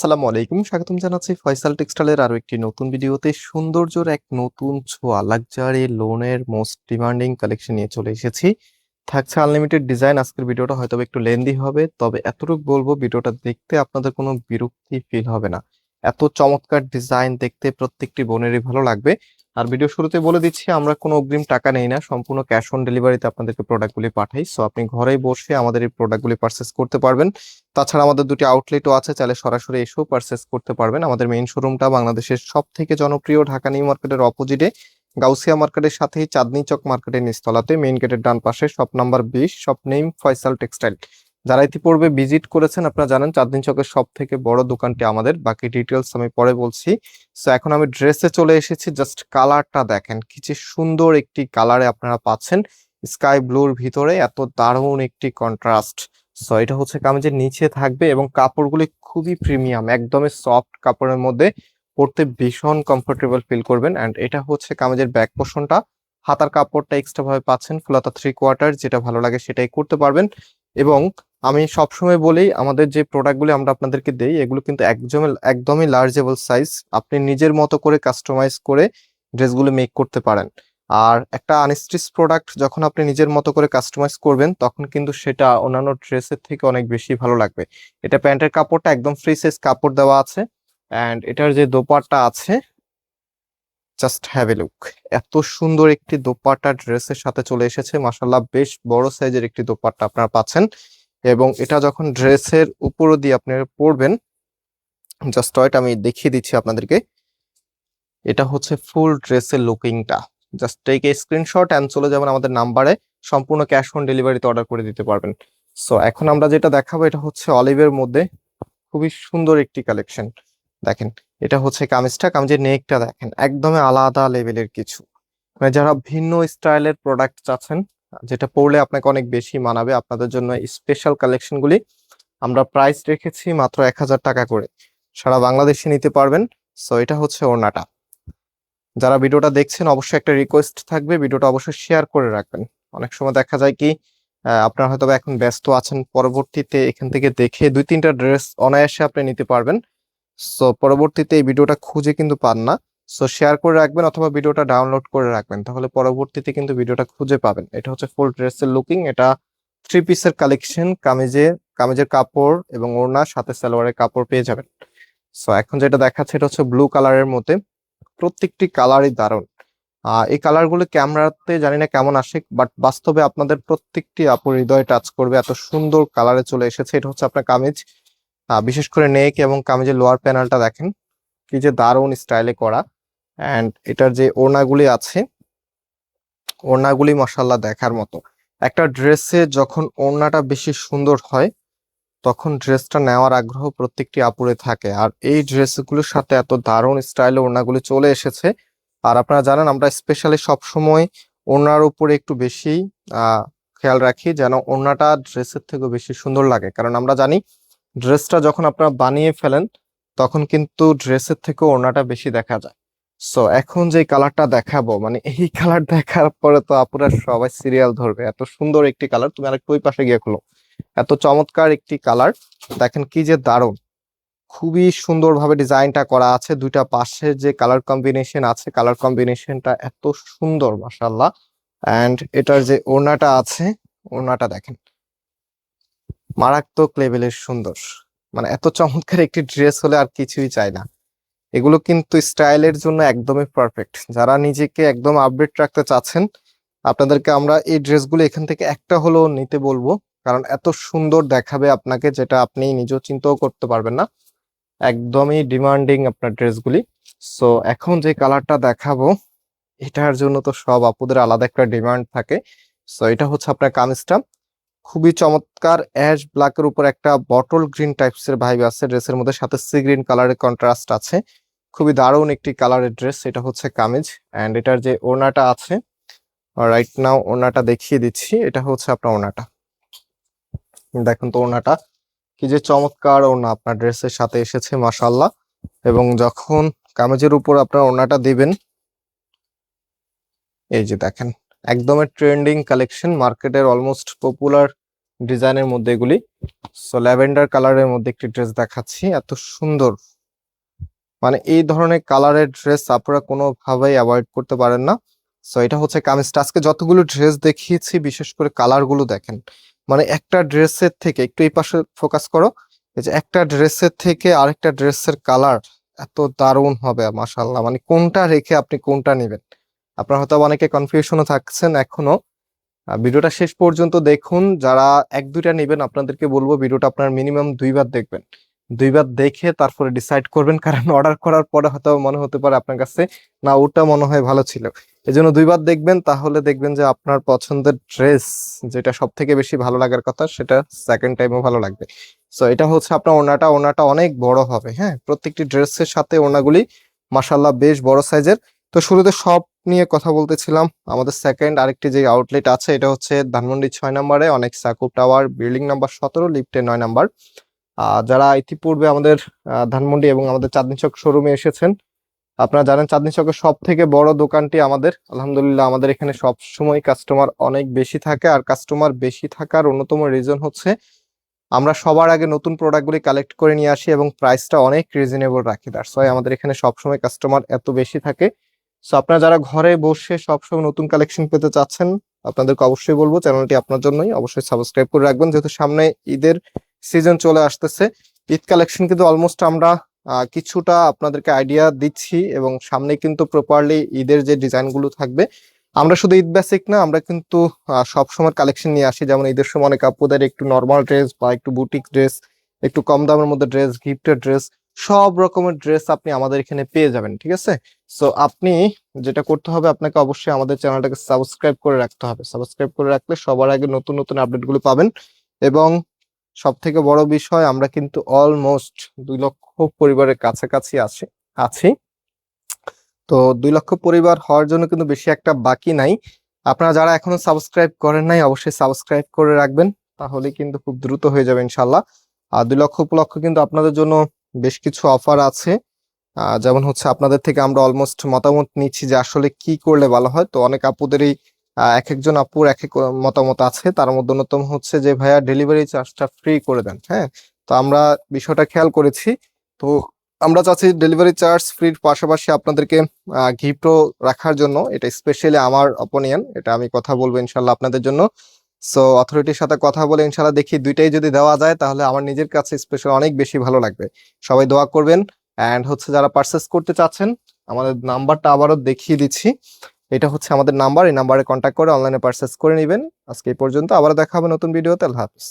আসসালামু আলাইকুম। স্বাগতম জানাচ্ছি ফয়সাল টেক্সটাইলের আরও একটি নতুন ভিডিওতে। সৌন্দর্যের এক নতুন ছোঁয়া লাক্সারি লোনের মোস্ট ডিমান্ডিং কালেকশন নিয়ে চলে এসেছি। থাকছে আনলিমিটেড ডিজাইন আজকের ভিডিওটা হয়তো একটু লেন্দি হবে, তবে এতটুকু বলব ভিডিওটা দেখতে আপনাদের কোনো বিরক্তি ফিল হবে না। এত চমৎকার ডিজাইন দেখতে প্রত্যেকটি বোনেরই ভালো লাগবে। আর ভিডিও শুরুতে বলে দিচ্ছি, আমরা কোনো অগ্রিম টাকা নেই না। সম্পূর্ণ ক্যাশ অন ডেলিভারিতে আপনাদেরকে প্রোডাক্টগুলি পাঠাই। সো আপনি ঘরেই বসে আমাদের এই প্রোডাক্টগুলি পারচেস করতে পারবেন। তাছাড়া আমাদের দুটি আউটলেটও আছে, চাইলে সরাসরি এসেও পারচেস করতে পারবেন। আমাদের মেইন শোরুমটা বাংলাদেশের সব থেকে জনপ্রিয় ঢাকা নিউ মার্কেটের অপোজিটে গাউসিয়া মার্কেটের সাথেই চাঁদনি চক মার্কেটের নিস্তলাতে মেইন গেটের ডান পাশে শপ নাম্বার বিশ শপ নেম ফয়সাল টেক্সটাইল যারা ইতিপূর্বে ভিজিট করেছেন, আপনারা জানেন চাঁদনি চকের সব থেকে বড় দোকানটি আমাদের। বাকি ডিটেলস আমি পরে বলছি। সো এখন আমি ড্রেসে চলে এসেছি। জাস্ট কালারটা দেখেন, কি যে সুন্দর একটি কালারে আপনারা পাচ্ছেন। স্কাই ব্লুর ভিতরে এত দারুণ একটি কন্ট্রাস্ট সো এটা হচ্ছে কামিজের নিচে থাকবে এবং কাপড়গুলি খুবই প্রিমিয়াম একদমই সফট কাপড়ের মধ্যে পরতে ভীষণ কমফোর্টেবল ফিল করবেন। অ্যান্ড এটা হচ্ছে কামিজের ব্যাক পোর্শনটা হাতার কাপড়টা এক্সট্রা ভাবে পাচ্ছেন, ফুলাতা থ্রি কোয়ার্টার যেটা ভালো লাগে সেটাই করতে পারবেন। এবং আমি সবসময় বলি, আমাদের যে প্রোডাক্টগুলি আমরা আপনাদেরকে দেই, এগুলো কিন্তু একদমই একদমই লার্জেবল সাইজ আপনি নিজের মতো করে কাস্টমাইজ করে ড্রেসগুলো মেক করতে পারেন। আর একটা আনস্টিচ প্রোডাক্ট যখন আপনি নিজের মতো করে কাস্টমাইজ করবেন, তখন কিন্তু সেটা অন্যান্য ড্রেসের থেকে অনেক বেশি ভালো লাগবে। এটা প্যান্টের কাপড়টা একদম ফ্রি সাইজ কাপড় দেওয়া আছে। অ্যান্ড এটার যে দোপাট্টা আছে জাস্ট হ্যাভ এ লুক এত সুন্দর একটি দোপাট্টা ড্রেসের সাথে চলে এসেছে। মাসাল্লাহ বেশ বড় সাইজের একটি দোপাট্টা আপনারা পাচ্ছেন। এবং এটা যখন ড্রেসের উপরও দিয়ে আপনারা পরবেন জাস্ট ওয়েট আমি দেখিয়ে দিচ্ছি আপনাদেরকে। এটা হচ্ছে ফুল ড্রেসের লুকিংটা just take a screenshot and চলে যাবেন আমাদের নাম্বারে। সম্পূর্ণ ক্যাশ অন ডেলিভারিতে অর্ডার করে দিতে পারবেন। সো এখন আমরা যেটা দেখাবো, এটা হচ্ছে অলিভের মধ্যে খুবই সুন্দর একটি কালেকশন দেখেন, এটা হচ্ছে কামিজটা, কামিজের নেকটা দেখেন, একদমই আলাদা লেভেলের কিছু। মানে যারা ভিন্ন স্টাইলের প্রোডাক্ট চাচ্ছেন যেটা পড়লে আপনাকে অনেক বেশি মানাবে। আপনাদের জন্য স্পেশাল কালেকশনগুলি আমরা প্রাইস রেখেছি মাত্র এক হাজার টাকা করে। সারা বাংলাদেশে নিতে পারবেন। সো এটা হচ্ছে ওড়নাটা। যারা ভিডিওটা দেখছেন, অবশ্যই একটা রিকোয়েস্ট থাকবে। ভিডিওটা অবশ্যই শেয়ার করে রাখবেন। অনেক সময় দেখা যায় কি আপনারা হয়তো এখন ব্যস্ত আছেন। পরবর্তীতে এখান থেকে দেখে দুই তিনটা ড্রেস অনায়াসে আপনি নিতে পারবেন। সো পরবর্তীতে এই ভিডিওটা খুঁজে কিন্তু পান না। সো শেয়ার করে রাখবেন অথবা ভিডিওটা ডাউনলোড করে রাখবেন। তাহলে পরবর্তীতে কিন্তু ভিডিওটা খুঁজে পাবেন। এটা হচ্ছে ফুল ড্রেসের লুকিং এটা থ্রি পিসের কালেকশন কামিজে, কামিজের কাপড় এবং ওড়না, সাথে সালোয়ারের কাপড় পেয়ে যাবেন। সো এখন যেটা দেখাচ্ছে, এটা হচ্ছে ব্লু কালারের মধ্যে প্রত্যেকটি কালারই দারুণ। এই কালারগুলো ক্যামেরাতে জানি না কেমন আসে বাট বাস্তবে আপনাদের প্রত্যেকটি আপুর হৃদয় টাচ করবে। এত সুন্দর কালারে চলে এসেছে। এটা হচ্ছে আপনার কামিজ। বিশেষ করে নেক এবং কামিজের লোয়ার প্যানেলটা দেখেন। কি যে দারুণ স্টাইলে করা। অ্যান্ড এটার যে ওড়নাগুলি আছে, ওড়নাগুলি মশাল্লা দেখার মতো। একটা ড্রেসে যখন ওড়নাটা বেশি সুন্দর হয়, তখন ড্রেসটা নেওয়ার আগ্রহ প্রত্যেকটি আপুরে থাকে। আর এই ড্রেসগুলোর সাথে এত দারুণ স্টাইলে ওড়নাগুলি চলে এসেছে। আর আপনারা জানেন, আমরা স্পেশালি সবসময় ওড়নার উপরে একটু বেশি খেয়াল রাখি যেন ওড়নাটা ড্রেসের থেকেও বেশি সুন্দর লাগে। কারণ আমরা জানি, ড্রেসটা যখন আপনারা বানিয়ে ফেলেন, তখন কিন্তু ড্রেসের থেকেও ওড়নাটা বেশি দেখা যায়। সো এখন যে কালারটা দেখাবো মানে এই কালার দেখার পরে তো আপুরা সবাই সিরিয়াল ধরবে। এত সুন্দর একটি কালার তুমি আরেকটু ওই পাশে গিয়ে খুলো। এত চমৎকার একটি কালার দেখেন কি যে দারুণ। খুবই সুন্দরভাবে ডিজাইনটা করা আছে। দুইটা পাশে যে কালার কম্বিনেশন আছে কালার কম্বিনেশনটা এত সুন্দর মাসাল্লাহ অ্যান্ড এটার যে ওড়নাটা আছে, ওড়নাটা দেখেন। মারাত্মক লেভেলের সুন্দর। মানে এত চমৎকার একটি ড্রেস হলে আর কিছুই চাই না। এগুলো কিন্তু স্টাইলের জন্য একদমই পারফেক্ট যারা নিজেকে একদম আপডেট রাখতে চাচ্ছেন, আপনাদেরকে আমরা এই ড্রেসগুলো এখান থেকে একটা হলেও নিতে বলব, কারণ এত সুন্দর দেখাবে আপনাকে যেটা আপনি নিজেও চিন্তাও করতে পারবেন না। একদমই ডিমান্ডিং আপনার ড্রেসগুলি। সো এখন যে কালারটা দেখাবো, এটার জন্য তো সব আপুদের আলাদা একটা ডিমান্ড থাকে। সো এটা হচ্ছে আপনার কামিজটা। খুবই চমৎকার অ্যাশ ব্ল্যাকের উপর একটা বটল গ্রিন টাইপস এর ভাইব আছে। ড্রেসের মধ্যে সাথে সি গ্রিন কালারের কন্ট্রাস্ট আছে। খুবই দারুণ একটি কালারের ড্রেস এটা হচ্ছে কামিজ। অ্যান্ড এটার যে ওড়নাটা আছে রাইট নাও ওড়নাটা দেখিয়ে দিচ্ছি। এটা হচ্ছে আপনার ওড়নাটা। দেখুন তো ওড়নাটা। কি যে চমৎকার ওড়না আপনার ড্রেসের সাথে এসেছে মাশাল্লাহ এবং যখন কামিজের উপর আপনার ওড়নাটা দিবেন, এই যে দেখেন, একদমই ট্রেন্ডিং কালেকশন মার্কেটের অলমোস্ট পপুলার ডিজাইনের মধ্যে এগুলি। সো ল্যাভেন্ডার কালারের মধ্যে একটি ড্রেস দেখাচ্ছি, এত সুন্দর। মানে এই ধরনের কালারের ড্রেস আপনারা কোনোভাবেই অ্যাভয়েড করতে পারেন না। সো এটা হচ্ছে কামিজটা। আজকে যতগুলো ড্রেস দেখিয়েছি, বিশেষ করে কালারগুলো দেখেন। মানে একটা ড্রেসের থেকে, একটু এই পাশে ফোকাস করো, এই যে একটা ড্রেসের থেকে আরেকটা ড্রেসের কালার এত দারুণ হবে মাশাল্লাহ মানে কোনটা রেখে আপনি কোনটা নেবেন? আপনার হয়তো অনেকে কনফিউশনও থাকছেন এখনও। ভিডিওটা শেষ পর্যন্ত দেখুন। যারা এক, দুইটা নেবেন, আপনাদেরকে বলব ভিডিওটা আপনার মিনিমাম দুইবার দেখবেন। দুইবার দেখে তারপরে ডিসাইড করবেন, কারণ অর্ডার করার পরে হয়তো মনে হতে পারে আপনার কাছে না, ওটা মনে হয় ভালো ছিল। এই জন্য দুইবার দেখবেন, তাহলে দেখবেন যে আপনার পছন্দের ড্রেস যেটা সব থেকে বেশি ভালো লাগার কথা, সেটা সেকেন্ড টাইমও ভালো লাগবে। সো এটা হচ্ছে আপনার ওনাটা ওনাটা অনেক বড় হবে হ্যাঁ? প্রত্যেকটি ড্রেসের সাথে ওনাগুলি মাসাল্লাহ বেশ বড় সাইজের তো শুরুতে সব নিয়ে কথা বলতেছিলাম। আমাদের সেকেন্ড আরেকটি যে আউটলেট আছে, এটা হচ্ছে ধানমন্ডি ছয় নম্বরে, অনেক সাকুব টাওয়ার বিল্ডিং নাম্বার সতেরো লিফটে নয় নাম্বার। যারা ইতিপূর্বে আমাদের ধানমন্ডি এবং আমাদের চাঁদনি চক শোরুমে এসেছেন, আপনারা জানেন চাঁদনি চকের সব থেকে বড় দোকানটি আমাদের। আলহামদুলিল্লাহ, আমাদের এখানে সব সময় কাস্টমার অনেক বেশি থাকে, আর কাস্টমার বেশি থাকার অন্যতম রিজন হচ্ছে, আমরা সবার আগে নতুন প্রোডাক্টগুলি কালেক্ট করে নিয়ে আসি এবং প্রাইসটা অনেক রিজনেবল রাখি। দ্যাটস ওয়াই আমাদের এখানে সবসময় কাস্টমার এত বেশি থাকে। সো আপনারা যারা ঘরে বসে সবসময় নতুন কালেকশন পেতে চাচ্ছেন, আপনাদেরকে অবশ্যই বলব চ্যানেলটি আপনার জন্যই অবশ্যই সাবস্ক্রাইব করে রাখবেন। যেহেতু সামনে ঈদের সিজন চলে আসতেছে, ঈদ কালেকশন কিন্তু অলমোস্ট আমরা কিছুটা আপনাদেরকে আইডিয়া দিচ্ছি এবং সামনে কিন্তু প্রপারলি ঈদের যে ডিজাইনগুলো থাকবে, আমরা শুধু ঈদ বেসিক না, আমরা কিন্তু সব সময় কালেকশন নিয়ে আসি। যেমন ঈদের সময় অনেক আপুদের একটু নর্মাল ড্রেস বা একটু বুটিক ড্রেস একটু কম দামের মধ্যে ড্রেস গিফটের ড্রেস সব রকমের ড্রেস আপনি আমাদের এখানে পেয়ে যাবেন, ঠিক আছে? সো আপনি যেটা করতে হবে, আপনাকে অবশ্যই আমাদের চ্যানেলটাকে সাবস্ক্রাইব করে রাখতে হবে। সাবস্ক্রাইব করে রাখলে সবার আগে নতুন নতুন আপডেটগুলো পাবেন এবং সব থেকে বড় বিষয়, আমরা কিন্তু অলমোস্ট দুই লক্ষ পরিবারের কাছাকাছি আছি আছি। তো দুই লক্ষ পরিবার হওয়ার জন্য কিন্তু বেশি একটা বাকি নাই। আপনারা যারা এখনও সাবস্ক্রাইব করেন নাই, অবশ্যই সাবস্ক্রাইব করে রাখবেন তাহলে কিন্তু খুব দ্রুত হয়ে যাবে ইনশাল্লাহ আর দুই লক্ষ উপলক্ষ কিন্তু আপনাদের জন্য বেশ কিছু অফার আছে। যেমন হচ্ছে আপনাদের থেকে আমরা অলমোস্ট মতামত নিচ্ছি যে আসলে কি করলে ভালো হয়। তো অনেক আপুদেরই এক একজন আপুর এক এক মতামত আছে। তার মধ্যে অন্যতম হচ্ছে যে, ভাইয়া ডেলিভারি চার্জটা ফ্রি করে দেন। হ্যাঁ? তো আমরা বিষয়টা খেয়াল করেছি। তো আমরা চাচ্ছি ডেলিভারি চার্জ ফ্রির পাশাপাশি আপনাদেরকে গিফটও রাখার জন্য। এটা স্পেশালি আমার অপিনিয়ন এটা আমি কথা বলব ইনশাল্লাহ আপনাদের জন্য। সো অথরিটির সাথে কথা বলে ইনশাল্লাহ দেখি দুইটাই যদি দেওয়া যায়, তাহলে আমার নিজের কাছে স্পেশাল অনেক বেশি ভালো লাগবে। সবাই দোয়া করবেন। অ্যান্ড হচ্ছে যারা পারচেস করতে চাচ্ছেন, আমাদের নাম্বারটা আবারও দেখিয়ে দিচ্ছি। এটা হচ্ছে আমাদের নাম্বার, এই নাম্বারে কন্ট্যাক্ট করে অনলাইনে পারচেস করে নেবেন। আজকে এই পর্যন্ত আবার দেখা হবে নতুন ভিডিওতে আল্লাহ হাফিজ।